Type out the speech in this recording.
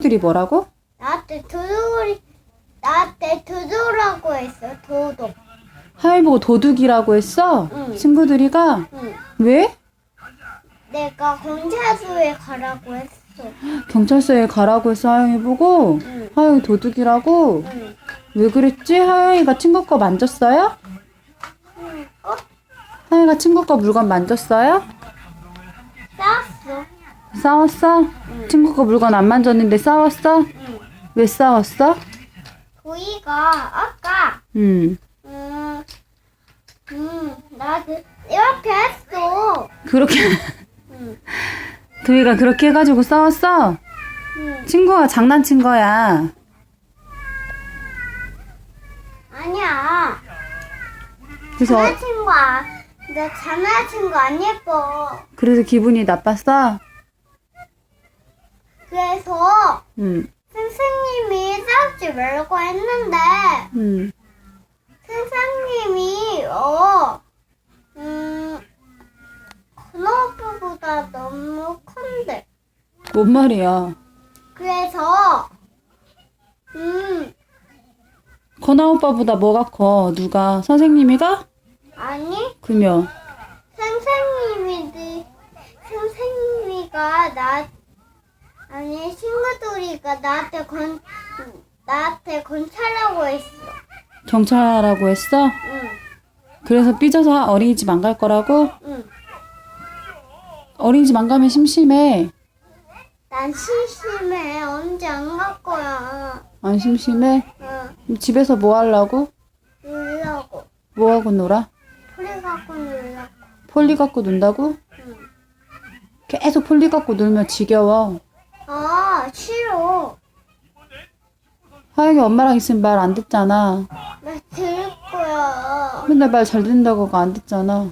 들이 뭐라고? 나한테 도둑이 나한테 도둑이라고 했어 도둑 하영이 보고 도둑이라고 했어? 응. 친구들이가? 응. 왜? 내가 경찰서에 가라고 했어 경찰서에 가라고 했어 하영이 보고? 응. 하영이 도둑이라고? 응. 왜 그랬지? 하영이가 친구 거 만졌어요? 응. 어? 하영이가 친구 거 물건 만졌어요? 싸웠어 싸웠어? 친구 거 물건 안 만졌는데 싸웠어? 응. 왜 싸웠어? 도희가 아까 음 음, 음, 나한테 이렇게 했어 그렇게 응. 도희가 그렇게 해가지고 싸웠어? 응. 친구가 장난친 거야 아니야 그래서 장난친 거 아, 나 장난친 거 안 예뻐 그래서 기분이 나빴어? 그래서 음, 선생님이 싸우지 말고 했는데 음. 선생님이 어, 음, 건어부보다 너무 큰데 뭔 말이야 그래서 음 건아 오빠보다 뭐가 커? 누가? 선생님이가? 아니 그며 선생님이 선생님이가 나 아니 친구들이가 나한테 건 나한테 건차라고 했어. 경찰하라고 했어? 응, 그래서 삐져서 어린이집 안 갈 거라고? 응. 어린이집 안 가면 심심해 난 심심해. 언제 안 갈 거야. 안 심심해? 응, 그럼 집에서 뭐 하려고? 놀라고. 뭐 하고 놀아? 풀이 갖고 놀라고. 폴리 갖고 논다고? 응. 계속 폴리 갖고 놀면 지겨워 아 싫어. 하영이 엄마랑 있으면 말 안 듣잖아 나 들을 거야. 맨날 말 잘 듣는다고가 안 듣잖아